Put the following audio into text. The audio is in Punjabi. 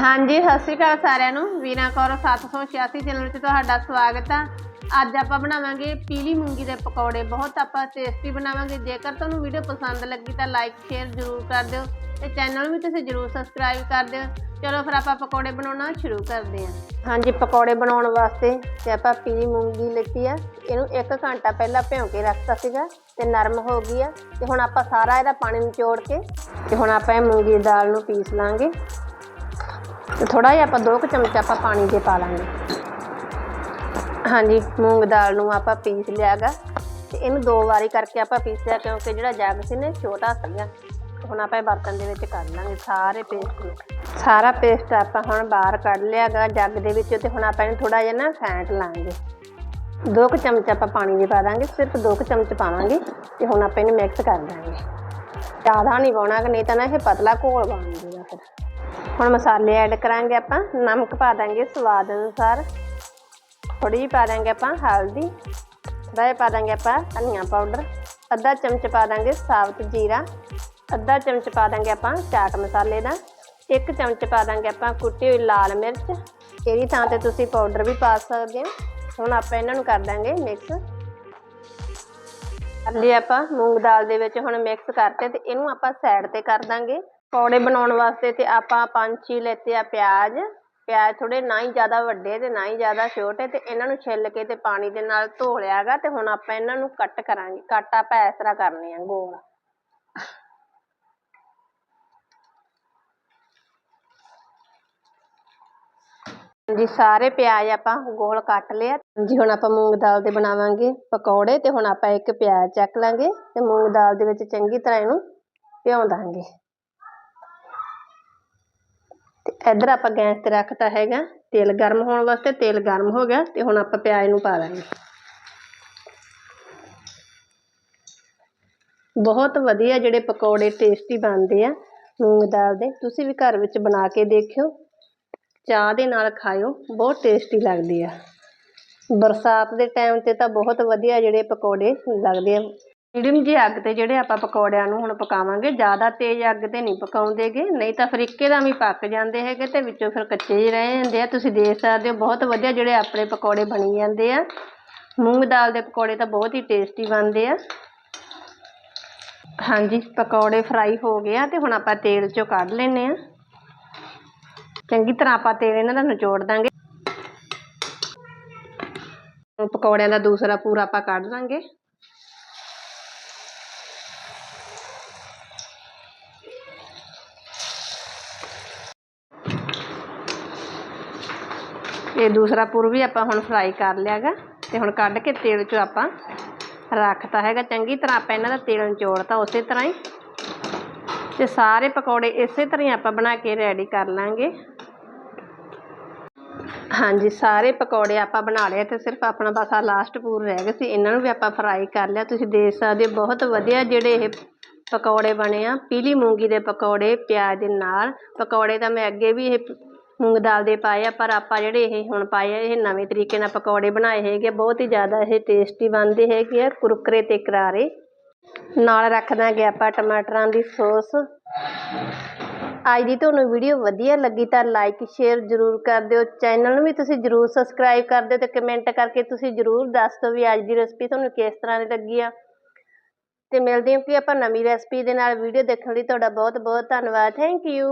ਹਾਂਜੀ, ਸਤਿ ਸ਼੍ਰੀ ਅਕਾਲ ਸਾਰਿਆਂ ਨੂੰ। ਵੀਨਾ ਕੌਰ 786 ਚੈਨਲ ਵਿੱਚ ਤੁਹਾਡਾ ਸਵਾਗਤ ਆ। ਅੱਜ ਆਪਾਂ ਬਣਾਵਾਂਗੇ ਪੀਲੀ ਮੂੰਗੀ ਦੇ ਪਕੌੜੇ। ਬਹੁਤ ਆਪਾਂ ਟੇਸਟੀ ਬਣਾਵਾਂਗੇ। ਜੇਕਰ ਤੁਹਾਨੂੰ ਵੀਡੀਓ ਪਸੰਦ ਲੱਗੀ ਤਾਂ ਲਾਈਕ ਸ਼ੇਅਰ ਜ਼ਰੂਰ ਕਰ ਦਿਓ ਤੇ ਚੈਨਲ ਨੂੰ ਵੀ ਤੁਸੀਂ ਜ਼ਰੂਰ ਸਬਸਕ੍ਰਾਈਬ ਕਰ ਦਿਓ। ਚਲੋ ਫਿਰ ਆਪਾਂ ਪਕੌੜੇ ਬਣਾਉਣਾ ਸ਼ੁਰੂ ਕਰਦੇ ਹਾਂ। ਹਾਂਜੀ, ਪਕੌੜੇ ਬਣਾਉਣ ਵਾਸਤੇ ਤੇ ਆਪਾਂ ਪੀਲੀ ਮੂੰਗੀ ਲਿੱਤੀ ਆ। ਇਹਨੂੰ 1 ਘੰਟਾ ਪਹਿਲਾਂ ਭਿਉਂ ਕੇ ਰੱਖਤਾ ਸੀਗਾ ਤੇ ਨਰਮ ਹੋ ਗਈ ਆ। ਤੇ ਹੁਣ ਆਪਾਂ ਸਾਰਾ ਇਹਦਾ ਪਾਣੀ ਨਿਚੋੜ ਕੇ ਤੇ ਹੁਣ ਆਪਾਂ ਇਹ ਮੂੰਗੀ ਦੀ ਦਾਲ ਨੂੰ ਪੀਸ ਲਾਂਗੇ। ਤੇ ਥੋੜਾ ਜਿਹਾ ਆਪਾਂ ਦੋ ਕੁ ਚਮਚ ਆਪਾਂ ਪਾਣੀ ਦੇ ਪਾ ਲਾਂਗੇ। ਹਾਂਜੀ, ਮੂੰਗ ਦਾਲ ਨੂੰ ਆਪਾਂ ਪੀਸ ਲਿਆਗਾ ਤੇ ਇਹਨੂੰ ਦੋ ਵਾਰੀ ਕਰਕੇ ਆਪਾਂ ਪੀਸਿਆ ਕਿਉਂਕਿ ਜਿਹੜਾ ਜੱਗ ਸੀ ਨੇ ਛੋਟਾ ਸੀਗਾ ਹੁਣ ਆਪਾਂ ਇਹ ਬਰਤਨ ਦੇ ਵਿੱਚ ਕੱਢ ਲਾਂਗੇ, ਸਾਰੇ ਪੇਸਟ ਨੂੰ। ਸਾਰਾ ਪੇਸਟ ਆਪਾਂ ਹੁਣ ਬਾਹਰ ਕੱਢ ਲਿਆਗਾ ਜੱਗ ਦੇ ਵਿੱਚ, ਤੇ ਹੁਣ ਆਪਾਂ ਇਹਨੂੰ ਥੋੜਾ ਜਿਹਾ ਨਾ ਫੈਂਟ ਲਾਂਗੇ। ਦੋ ਕੁ ਚਮਚ ਆਪਾਂ ਪਾਣੀ ਦੇ ਪਾ ਦਾਂਗੇ, ਸਿਰਫ ਦੋ ਕੁ ਚਮਚ ਪਾਵਾਂਗੇ, ਤੇ ਹੁਣ ਆਪਾਂ ਇਹਨੂੰ ਮਿਕਸ ਕਰ ਦਾਂਗੇ। ਜ਼ਿਆਦਾ ਨਹੀਂ ਪਾਉਣਾ ਕਿ ਨਹੀਂ ਤਾਂ ਨਾ ਇਹ ਪਤਲਾ ਘੋਲ ਬਣ ਜਾਊਗਾ ਫਿਰ। ਹੁਣ ਮਸਾਲੇ ਐਡ ਕਰਾਂਗੇ ਆਪਾਂ, ਨਮਕ ਪਾ ਦਾਂਗੇ ਸਵਾਦ ਅਨੁਸਾਰ। ਥੋੜੀ ਜਿਹੀ ਪਾ ਦਾਂਗੇ ਆਪਾਂ ਹਲਦੀ ਥੋੜ੍ਹਾ ਜਿਹਾ ਪਾ ਦਾਂਗੇ ਆਪਾਂ ਧਨੀਆ ਪਾਊਡਰ, ਅੱਧਾ ਚਮਚ ਪਾ ਦਾਂਗੇ ਸਾਬਤ ਜੀਰਾ, ਅੱਧਾ ਚਮਚ ਪਾ ਦਾਂਗੇ ਆਪਾਂ ਚਾਟ ਮਸਾਲੇ ਦਾ, ਇੱਕ ਚਮਚ ਪਾ ਦਾਂਗੇ ਆਪਾਂ ਕੁੱਟੀ ਹੋਈ ਲਾਲ ਮਿਰਚ। ਇਹਦੀ ਥਾਂ ਤੇ ਤੁਸੀਂ ਪਾਊਡਰ ਵੀ ਪਾ ਸਕਦੇ ਹੋ। ਹੁਣ ਆਪਾਂ ਇਹਨਾਂ ਨੂੰ ਕਰ ਦਾਂਗੇ ਮਿਕਸ। ਲਈ ਆਪਾਂ ਮੂੰਗ ਦਾਲ ਦੇ ਵਿੱਚ ਹੁਣ ਮਿਕਸ ਕਰਤੇ ਤੇ ਇਹਨੂੰ ਆਪਾਂ ਸਾਈਡ ਤੇ ਕਰ ਦਾਂਗੇ। ਪਕੌੜੇ ਬਣਾਉਣ ਵਾਸਤੇ ਤੇ ਆਪਾਂ ਪੰਜ ਛੇ ਲੈਤੇ ਆ ਪਿਆਜ਼। ਪਿਆਜ਼ ਥੋੜੇ ਨਾ ਹੀ ਜ਼ਿਆਦਾ ਵੱਡੇ ਤੇ ਨਾ ਹੀ ਜ਼ਿਆਦਾ ਛੋਟੇ ਤੇ ਇਹਨਾਂ ਨੂੰ ਛਿੱਲ ਕੇ ਤੇ ਪਾਣੀ ਦੇ ਨਾਲ ਧੋ ਲਿਆਗਾ ਤੇ ਹੁਣ ਆਪਾਂ ਇਹਨਾਂ ਨੂੰ ਕੱਟ ਕਰਾਂਗੇ। ਕੱਟ ਆਪਾਂ ਇਸ ਤਰ੍ਹਾਂ ਕਰਨੇ ਆ, ਗੋਲ। ਜੀ ਸਾਰੇ ਪਿਆਜ਼ ਆਪਾਂ ਗੋਲ ਕੱਟ ਲਿਆ। ਜੀ ਹੁਣ ਆਪਾਂ ਮੂੰਗ ਦਾਲ ਦੇ ਬਣਾਵਾਂਗੇ ਪਕੌੜੇ ਤੇ ਹੁਣ ਆਪਾਂ ਇੱਕ ਪਿਆਜ਼ ਚੱਕ ਲਾਂਗੇ ਤੇ ਮੂੰਗ ਦਾਲ ਦੇ ਵਿੱਚ ਚੰਗੀ ਤਰ੍ਹਾਂ ਇਹਨੂੰ ਭਿਉਂ ਦਾਂਗੇ ਤੇ ਇੱਧਰ ਆਪਾਂ ਗੈਸ ਤੇ ਰੱਖਤਾ ਹੈਗਾ, ਤੇਲ ਗਰਮ ਹੋਣ ਵਾਸਤੇ ਤੇਲ ਗਰਮ ਹੋ ਗਿਆ ਤੇ ਹੁਣ ਆਪਾਂ ਪਿਆਜ਼ ਨੂੰ ਪਾ ਦਾਂਗੇ। ਬਹੁਤ ਵਧੀਆ ਜਿਹੜੇ ਪਕੌੜੇ ਟੇਸਟੀ ਬਣਦੇ ਆ, ਮੂੰਗ ਦਾਲ ਦੇ, ਤੁਸੀਂ ਵੀ ਘਰ ਵਿੱਚ ਬਣਾ ਕੇ ਦੇਖਿਓ। ਚਾਹ ਦੇ ਨਾਲ ਖਾਇਓ, ਬਹੁਤ ਟੇਸਟੀ ਲੱਗਦੀ ਆ। ਬਰਸਾਤ ਦੇ ਟਾਈਮ ਤੇ ਤਾਂ ਬਹੁਤ ਵਧੀਆ ਜਿਹੜੇ ਪਕੌੜੇ ਲੱਗਦੇ ਆ। ਮੀਡੀਅਮ ਜਿਹੀ ਅੱਗ ਤੇ ਜਿਹੜੇ ਆਪਾਂ ਪਕੌੜਿਆਂ ਨੂੰ ਹੁਣ ਪਕਾਵਾਂਗੇ, ਜ਼ਿਆਦਾ ਤੇਜ਼ ਅੱਗ ਤੇ ਨਹੀਂ ਪਕਾਉਂਦੇਗੇ, ਨਹੀਂ ਤਾਂ ਫਿਰ ਦਾ ਵੀ ਪੱਕ ਜਾਂਦੇ ਹੈਗੇ ਤੇ ਵਿੱਚੋਂ ਫਿਰ ਕੱਚੇ ਹੀ ਰਹਿ ਜਾਂਦੇ ਆ। ਤੁਸੀਂ ਦੇਖ ਸਕਦੇ ਹੋ, ਬਹੁਤ ਵਧੀਆ ਜਿਹੜੇ ਆਪਣੇ ਪਕੌੜੇ ਬਣੀ ਜਾਂਦੇ ਆ। ਮੂੰਗ ਦਾਲ ਦੇ ਪਕੌੜੇ ਤਾਂ ਬਹੁਤ ਹੀ ਟੇਸਟੀ ਬਣਦੇ ਆ। ਹਾਂਜੀ, ਪਕੌੜੇ ਫਰਾਈ ਹੋ ਗਏ ਆ ਤੇ ਹੁਣ ਆਪਾਂ ਤੇਲ ਚੋਂ ਕੱਢ ਲੈਨੇ ਆ। ਚੰਗੀ ਤਰ੍ਹਾਂ ਆਪਾਂ ਤੇਲ ਇਹਨਾਂ ਦਾ ਨਿਚੋੜ ਦਾਂਗੇ। ਪਕੌੜਿਆਂ ਦਾ ਦੂਸਰਾ ਪੂਰਾ ਆਪਾਂ ਕੱਢ ਲਾਂਗੇ ਇਹ ਦੂਸਰਾ ਪੁਰ ਵੀ ਆਪਾਂ ਹੁਣ ਫਰਾਈ ਕਰ ਲਿਆਗਾ ਤੇ ਹੁਣ ਕੱਢ ਕੇ ਤੇਲ 'ਚੋਂ ਆਪਾਂ ਰੱਖਤਾ ਹੈਗਾ। ਚੰਗੀ ਤਰ੍ਹਾਂ ਆਪਾਂ ਇਹਨਾਂ ਦਾ ਤੇਲ ਨਿਚੋੜਤਾ ਉਸੇ ਤਰ੍ਹਾਂ ਹੀ। ਤੇ ਸਾਰੇ ਪਕੌੜੇ ਇਸੇ ਤਰ੍ਹਾਂ ਹੀ ਆਪਾਂ ਬਣਾ ਕੇ ਰੈਡੀ ਕਰ ਲਾਂਗੇ। ਹਾਂਜੀ, ਸਾਰੇ ਪਕੌੜੇ ਆਪਾਂ ਬਣਾ ਲਏ ਤੇ ਸਿਰਫ ਆਪਣਾ ਬਸ ਆ ਲਾਸਟ ਪੂਰ ਰਹਿ ਗਏ ਸੀ। ਇਹਨਾਂ ਨੂੰ ਵੀ ਆਪਾਂ ਫਰਾਈ ਕਰ ਲਿਆ। ਤੁਸੀਂ ਦੇਖ ਸਕਦੇ ਹੋ ਬਹੁਤ ਵਧੀਆ ਜਿਹੜੇ ਇਹ ਪਕੌੜੇ ਬਣੇ ਆ। ਪੀਲੀ ਮੂੰਗੀ ਦੇ ਪਕੌੜੇ, ਪਿਆਜ਼ ਦੇ ਨਾਲ। ਪਕੌੜੇ ਤਾਂ ਮੈਂ ਅੱਗੇ ਵੀ ਇਹ ਮੂੰਗ ਦਾਲ ਦੇ ਪਾਏ ਆ, ਪਰ ਆਪਾਂ ਜਿਹੜੇ ਇਹ ਹੁਣ ਪਾਏ ਆ, ਇਹ ਨਵੇਂ ਤਰੀਕੇ ਨਾਲ ਪਕੌੜੇ ਬਣਾਏ ਹੈਗੇ ਬਹੁਤ ਹੀ ਜ਼ਿਆਦਾ ਇਹ ਟੇਸਟੀ ਬਣਦੇ ਹੈਗੇ ਆ, ਕੁਰਕਰੇ ਤੇ ਕਰਾਰੇ। ਨਾਲ ਰੱਖ ਦਾਂਗੇ ਆਪਾਂ ਟਮਾਟਰਾਂ ਦੀ ਸੌਸ। ਅੱਜ ਦੀ ਤੁਹਾਨੂੰ ਵੀਡੀਓ ਵਧੀਆ ਲੱਗੀ ਤਾਂ ਲਾਈਕ ਸ਼ੇਅਰ ਜ਼ਰੂਰ ਕਰ ਦਿਓ। ਚੈਨਲ ਨੂੰ ਵੀ ਤੁਸੀਂ ਜ਼ਰੂਰ ਸਬਸਕ੍ਰਾਈਬ ਕਰ ਦਿਓ ਤੇ ਕਮੈਂਟ ਕਰਕੇ ਤੁਸੀਂ ਜ਼ਰੂਰ ਦੱਸ ਦਿਓ ਵੀ ਅੱਜ ਦੀ ਰੈਸਪੀ ਤੁਹਾਨੂੰ ਕਿਸ ਤਰ੍ਹਾਂ ਦੀ ਲੱਗੀ ਆ। ਤੇ ਮਿਲਦੇ ਹਾਂ ਕਿ ਆਪਾਂ ਨਵੀਂ ਰੈਸਪੀ ਦੇ ਨਾਲ। ਵੀਡੀਓ ਦੇਖਣ ਲਈ ਤੁਹਾਡਾ ਬਹੁਤ ਬਹੁਤ ਧੰਨਵਾਦ। Thank you